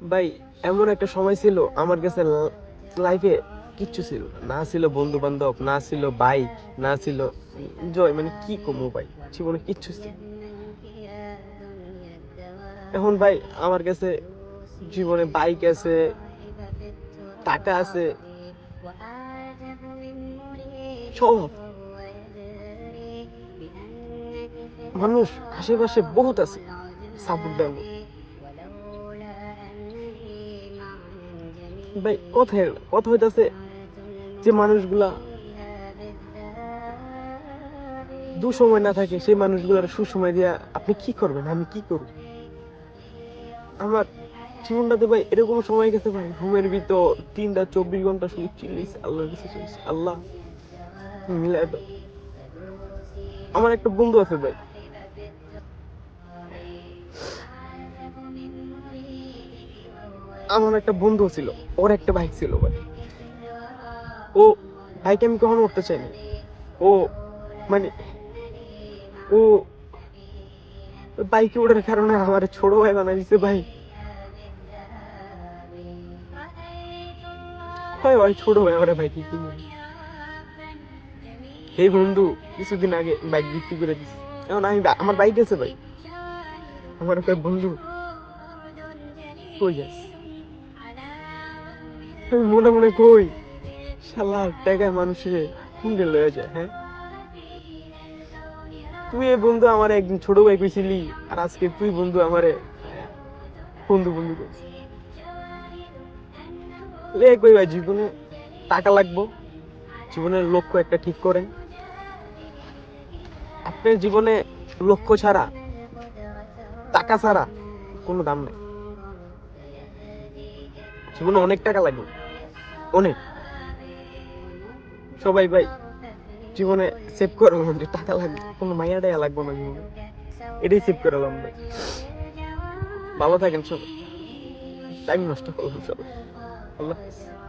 ভাই, এমন একটা সময় ছিল, আমার কাছে লাইফে কিচ্ছু ছিল না। ছিল বন্ধু বান্ধব না ছিল বাইক না ছিল জয় মানে কি কমো ভাই? জীবনে কিচ্ছু ছিল এখন ভাই, আমার কাছে জীবনে বাইক আছে টাকা আছে, সব মানুষ আশেপাশে বহুত আছে সাপোর্ট দেওয়ার ভাই, কথায়, কথা হইতাছে যে মানুষগুলা দুসময় না থাকে, সেই মানুষগুলার সুসময় দিয়া আপনি কি করবেন? আমি কি করব? আমার জীবনটাতে ভাই এরকম সময় গেছে ভাই, ঘুমের ভিতর তিনটা চব্বিশ ঘণ্টা শুধু চিল্লিস আল্লাহর কাছে চলছে আল্লাহ আমার একটা বন্ধু আছে ভাই আমার একটা বন্ধু ছিল, ওর একটা বাইক ছিল ভাই। ও বাইকে আমি কখনো উঠতে চাইনি। ও মানে ও বাইকে ওঠার কারণে আমার ছোট ভাই বানা দিছে ভাই। হয় ভাই, ছোট ভাই আমার বাইকে কিনে এই বন্ধু, কিছুদিন আগে বাইক বিক্রি করে দিছে। এখন আমি আমার বাইক আছে ভাই। আমার একটা বন্ধু। কই যাস আমি মনে মনে কই শালা টাকায় মানুষের কুন্ডে লয়ে যায় হ্যাঁ? তুই এই বন্ধু আমার একদিন ছোট ভাই কইছিলি, আর আজকে তুই বন্ধু আমারে বন্ধু বন্ধু কইছিস। লে কই ভাই, জীবনে টাকা লাগবো, জীবনের লক্ষ্য একটা ঠিক করেন। আপনার জীবনে লক্ষ্য ছাড়া, টাকা ছাড়া কোনো দাম নেই। জীবনে অনেক টাকা লাগবে। অনেক। সবাই ভাই, জীবনে সেভ করলাম টাকা লাগবে, কোনো মাইয়া টাকা লাগবে না জীবনে। এটাই সেভ করে আলাম ভাই ভালো থাকেন সবাই। টাইম নষ্ট করলাম সবাই। আল্লাহ।